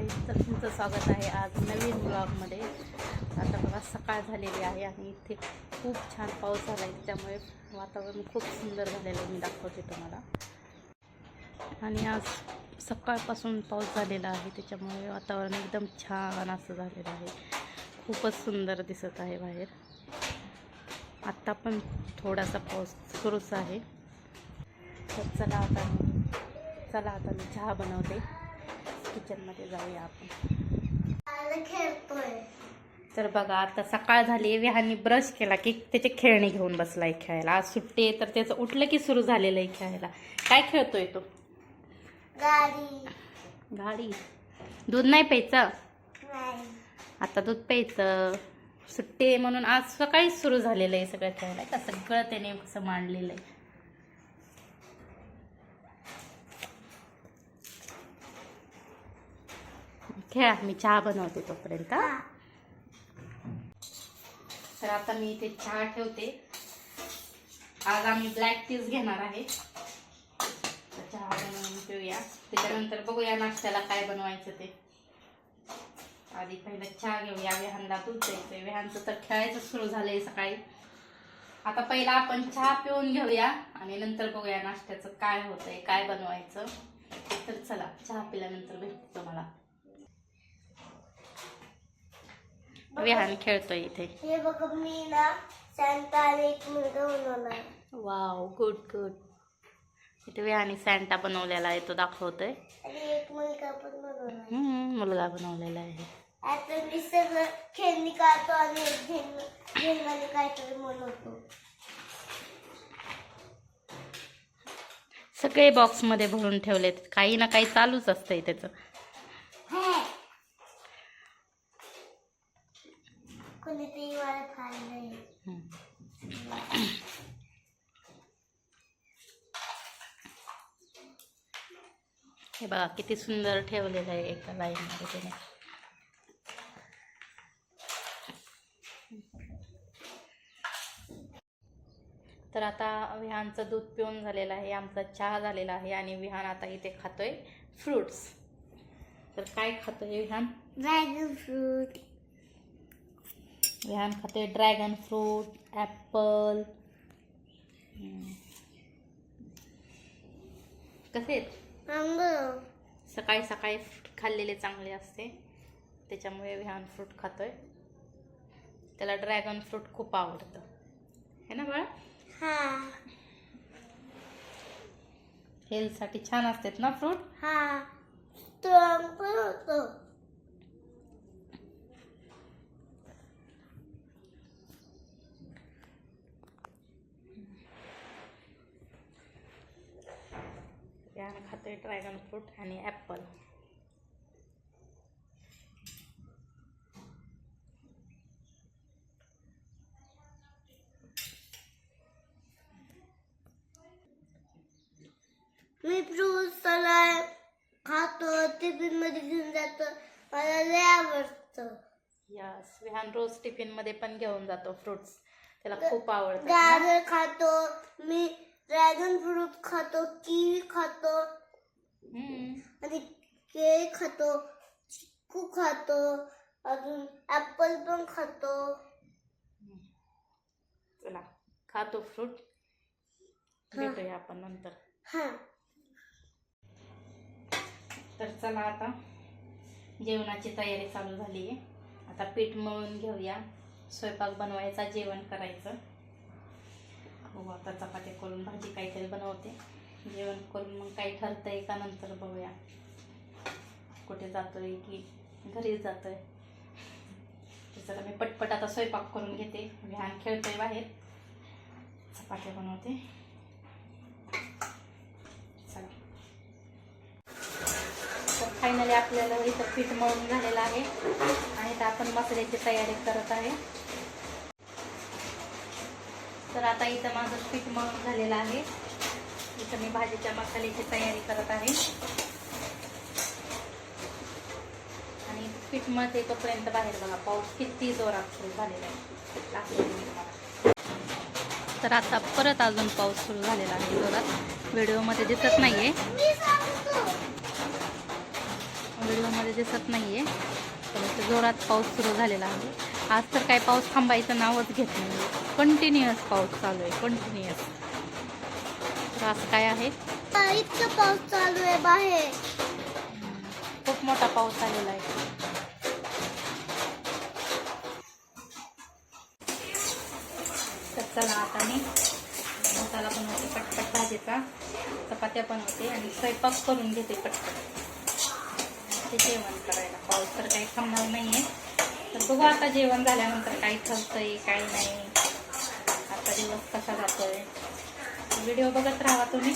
तर तुमचं स्वागत आहे आज नवीन ब्लॉगमध्ये आता बघा सकाळ झालेली आहे आणि इथे खूप छान पाऊस झाला आहे. त्याच्यामुळे वातावरण खूप सुंदर झालेलं आहे. मी दाखवते तुम्हाला. आणि आज सकाळपासून पाऊस झालेला आहे. त्याच्यामुळे वातावरण एकदम छान असं झालेलं आहे. खूपच सुंदर दिसत आहे बाहेर. आत्ता पण थोडासा पाऊस सुरूच आहे. तर चला आता चला आता मी चहा बनवते. किचनमध्ये जाऊया आपण. खेळतोय तर बघा आता सकाळ झाली विहानी ब्रश केला की त्याचे खेळणे घेऊन बसलाय खेळायला. आज सुट्टी आहे तर त्याचं उठलं की सुरू झालेलं आहे खेळायला. काय खेळतोय तो? गाडी. गाडी. दूध नाही प्यायचं? नाही. आता दूध प्यायचं. सुट्टी आहे म्हणून आज सकाळीच सुरू झालेलं आहे सगळं खेळायला. का सगळं त्याने कसं मांडलेलं आहे? खेळा मी चहा बनवते तोपर्यंत? तर आता मी इथे चहा ठेवते. आज आम्ही ब्लॅक टीज घेणार आहे. तर चहा बनवून पिऊया त्याच्यानंतर बघूया नाश्त्याला काय बनवायचं ते. आधी पहिलं चहा घेऊया. विहानला दूध द्यायचंय. विहानचं तर खेळायचं सुरू झालंय सकाळी. आता पहिला आपण चहा पिऊन घेऊया आणि नंतर बघूया नाश्त्याचं काय होतंय काय बनवायचं. तर चला चहा पिल्यानंतर भेटतो तुम्हाला. विहान खेळतोय इथे. हे बघ मी ना सॅन्टा आणि एक मुलगा बनवणार वाव गुड गुड इथे विहानी सँटा बनवलेला आहे तो दाखवतोय. आणि एक मुलगा पण बनवणार हम्म, मुलगा बनवलेला आहे. आता मी सगळं खेळणी काढतो आणि एक काहीतरी बनवतो. सगळे बॉक्समध्ये भरून ठेवलेत. काही ना काही चालूच असतंय त्याचं कोणीतरी मला खाल्लंय हम्म. हे बघा किती सुंदर ठेवलेलं आहे एका लाईनमध्ये त्याने तर आता विहानचं दूध पिऊन झालेलं आहे आमचा चहा झालेला आहे आणि विहान आता इथे खातोय फ्रुट्स तर काय खातोय विहान? ड्रॅगन फ्रूट विहान खाते ड्रॅगन फ्रूट ॲपल कसे आहेत? सकाळी सकाळी फ्रूट खाल्लेले चांगले असते. त्याच्यामुळे विहान फ्रूट खातोय. त्याला ड्रॅगन फ्रूट खूप आवडतं. है ना बाळा? हा. हेल्थसाठी छान असतात ना फ्रूट हा. स्ट्रॉंग पण होतो. खातोय ड्रॅगन फ्रूट आणि ॲपल मी फ्रूट सलाड खातो टिफिनमध्ये घेऊन जातो. मला लय आवडतं. यस विहान रोज टिफिनमध्ये पण घेऊन जातो फ्रुट्स त्याला खूप आवडतं गाजर खातो मी ड्रॅगन फ्रूट खातो किवी खातो. आणि केळी खातो चिकू खातो अजून ऍपल पण खातो. चला खातो फ्रूट. भेटूया आपण नंतर. हा. तर चला आता जेवणाची तयारी चालू झाली आहे. आता पीठ मळून घेऊया. स्वयंपाक बनवायचा जेवण करायचं. हो आता चपात्या करून भाजी काहीतरी बनवते. जेवण करून मग काही ठरतंय का नंतर बघूया. कुठे जातोय की घरीच जातोय. तर मी पटपट आता स्वयंपाक करून घेते. विहान खेळतोय बाहेर. चपात्या बनवते. चला. तर फायनली आपल्याला इथं पीठ मळून झालेलं आहे. आणि इथं आपण मसाल्याची तयारी करत आहे. तर आता इथं माझं पीठ मळून झालेलं आहे. इथं मी भाजीच्या मसाल्याची तयारी करत आहे. आणि पीठ मळते तोपर्यंत बाहेर बघा पाऊस किती जोरात सुरू झालेला आहे. दाखवते तर आता परत अजून पाऊस सुरू झालेला आहे जोरात. व्हिडिओमध्ये दिसत नाहीये. व्हिडिओमध्ये दिसत नाही आहे जोरात पाऊस सुरू झालेला आहे. आज तर काय पाऊस थांबायचं नावच घेत नाही कंटिन्युअस पाऊस चालू आहे. कंटिन्युअस असं काय आहे? इतका पाऊस चालू आहे बाहेर. खूप मोठा पाऊस आलेला आहे. तर चला आता मी मसाला बनवते पटपट भाजीचा. चपात्या बनवते आणि स्वयंपाक करून घेते पटपट. ते जेवण करायला. पाऊस तर काही थांबणार नाही आहे तर बघू आता जेवण झाल्यानंतर काही ठरतंय काही नाही. आता दिवस कसा जातोय? व्हिडिओ बघत राहा तुम्ही.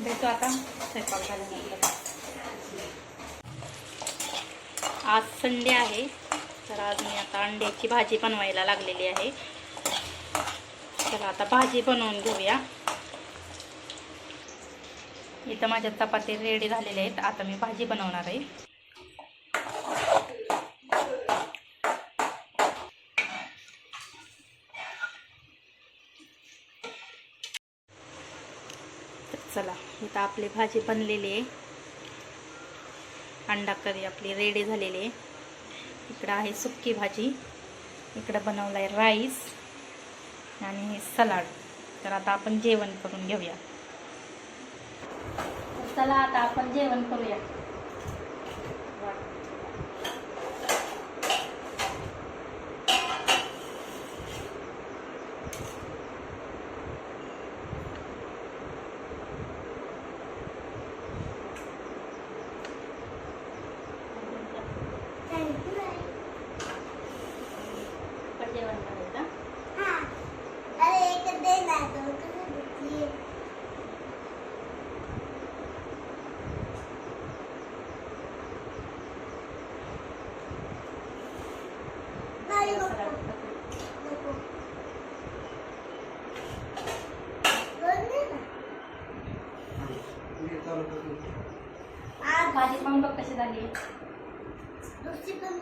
भेटू आता स्वयंपाक झाल्यानंतर आज संडे आहे. तर आज मी आता अंड्याची भाजी बनवायला लागलेली आहे. चला आता भाजी बनवून घेऊया. इथं माझ्या चपाती रेडी झालेल्या आहेत. आता मी भाजी बनवणार आहे. आता आपले आपली भाजी बनलेली आहे. अंडा करी आपली रेडी झालेली आहे. इकडं आहे सुक्की भाजी. इकडं बनवलं आहे राईस आणि हे सलाड तर आता आपण जेवण करून घेऊया. चला आता आपण जेवण करूया आपण जेवण करायचं हा. अरे एक दे ना दोन कसं घेतली नाही नको. नको. दोन दे ना. आज भाजी पण बघ कशी झाली दुसरी पण.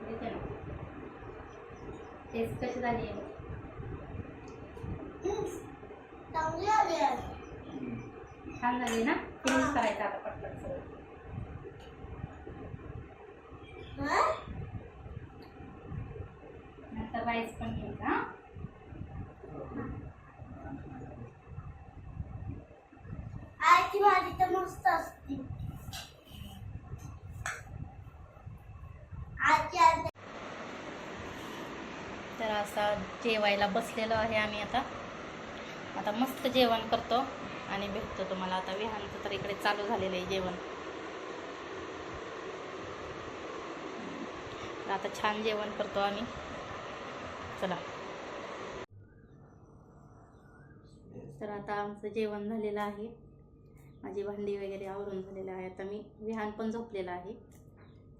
देते ना टेस्ट कशी झाली हम्म. चांगली आली आज. छान झाली ना फिनिश करायचं आता पटपट सगळं हा? नंतर राईस पण घ्यायचा हा? आजची भाजी तर मस्त असते आजची आज तर असा जेवायला बसलेलो आहे आम्ही आता. आता मस्त जेवण करतो आणि भेटतो तुम्हाला. आता विहानचं तर इकडे चालू झालेलं आहे जेवण. तर आता छान जेवण करतो आम्ही. चला. तर आता आमचं जेवण झालेलं आहे. माझी भांडी वगैरे आवरून झालेलं आहे. आता मी विहान पण झोपलेलं आहे.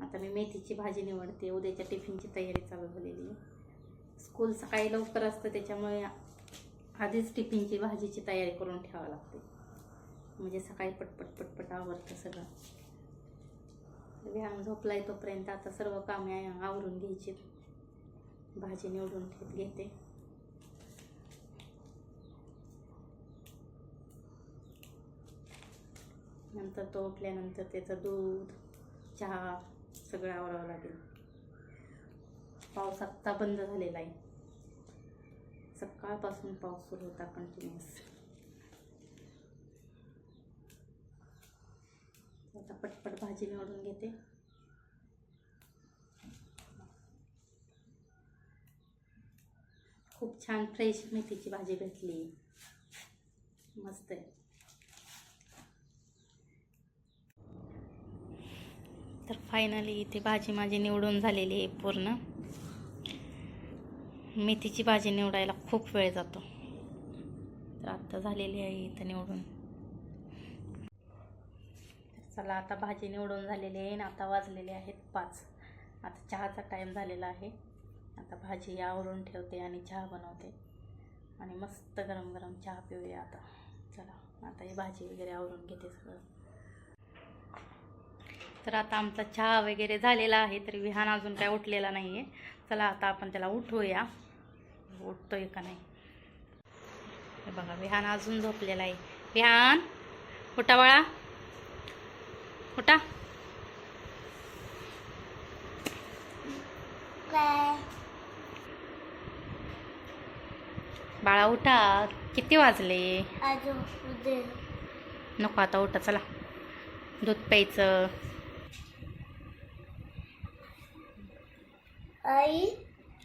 आता मी मेथीची भाजी निवडते. उद्याच्या टिफिनची तयारी चालू झालेली आहे. स्कूल सकाळी लवकर असतं त्याच्यामुळे आधीच टिफिनची भाजीची तयारी करून ठेवावी लागते. म्हणजे सकाळी पटपट पटपट आवरतं सगळं. व्यायाम झोपलाय तोपर्यंत आता सर्व कामे आवरून घ्यायची. भाजी निवडून ठेव घेते. नंतर तो उठल्यानंतर त्याचं दूध चहा सगळं आवरावं लागेल. पाऊस आत्ता बंद झालेला आहे. सकाळपासून पाऊस सुरू होता कंटिन्युअस आता पटपट भाजी निवडून घेते. खूप छान फ्रेश मेथीची भाजी भेटली. मस्त आहे. तर फायनली इथे भाजी माझी निवडून झालेली आहे पूर्ण. मेथीची भाजी निवडायला खूप वेळ जातो. तर आत्ता झालेली आहे इथं निवडून. चला आता भाजी निवडून झालेली आहे आणि आता वाजलेले आहेत पाच. आता चहाचा टाईम झालेला आहे. आता भाजी आवरून ठेवते आणि चहा बनवते. आणि मस्त गरम गरम चहा पिऊया आता. चला आता ही भाजी वगैरे आवरून घेते सगळं. तर आता आमचा चहा वगैरे झालेला आहे तरी विहान अजून काय उठलेला नाही आहे चला आता आपण त्याला उठवूया. उठतोय का नाही? हे बघा विहान अजून झोपलेला आहे. विहान उठा बाळा. उठा. बाळा उठा. किती वाजले? नको आता उठा चला. दूध प्यायचं. आई?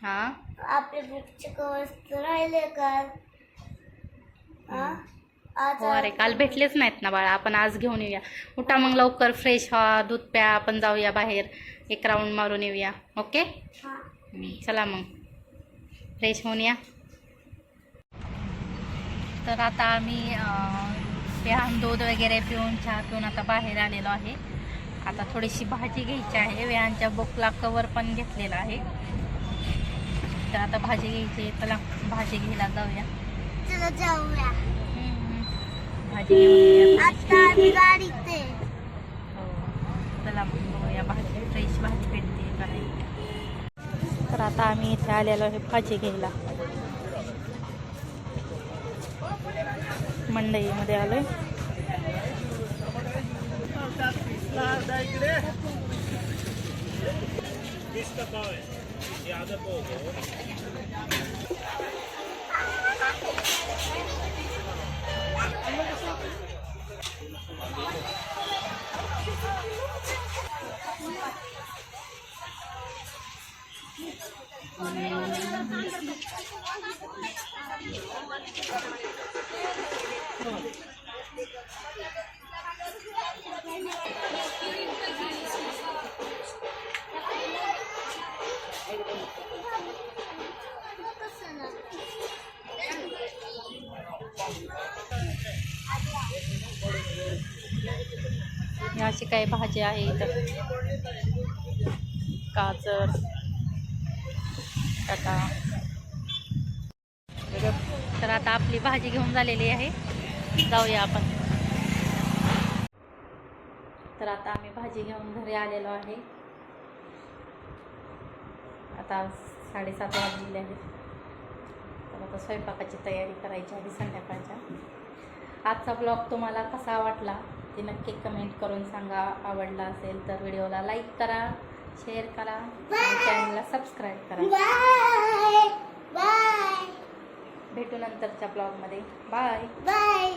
हां? आपले बुकचे कवर राहिले का? हा? अरे काल भेटलेच नाहीत ना बाळा. आपण आज घेऊन येऊया. उठा मग लवकर फ्रेश व्हा दूध प्या आपण जाऊया बाहेर. एक राऊंड मारून येऊया. ओके. चला मग. फ्रेश होऊन या. तर आता आम्ही व्यायाम दूध वगैरे पिऊन चहा पिऊन आता बाहेर आलेलो आहे. आता थोडीशी भाजी घ्यायची आहे. व्यायांच्या बोकला कवर पण घेतलेला आहे. तर आता भाजी घ्यायची आहे. चला भाजी घ्यायला जाऊया चला जाऊया हम्म. भाजी घेऊन आहे. हो. चला मग बघूया भाजी फ्रेश भाजी भेटते का नाही तर आता आम्ही इथे आलेलो आहे भाजी घ्यायला मंडईमध्ये आलोय ही अशी काही भाजी आहे इथं. गाजर टाटा तर आता आपली भाजी घेऊन झालेली आहे. जाऊया आपण. तर आता आम्ही भाजी घेऊन घरी आलेलो आहे. आता साडेसात वाजलेले आहेत. तर आता स्वयंपाकाची तयारी करायची आहे संध्याकाळच्या. आजचा ब्लॉग तुम्हाला कसा वाटला? ते नक्की कमेंट करून सांगा. आवडला असेल तर व्हिडिओला लाईक करा शेअर करा चॅनलला सबस्क्राईब करा. बाय बाय भेटू नंतरच्या ब्लॉगमध्ये बाय बाय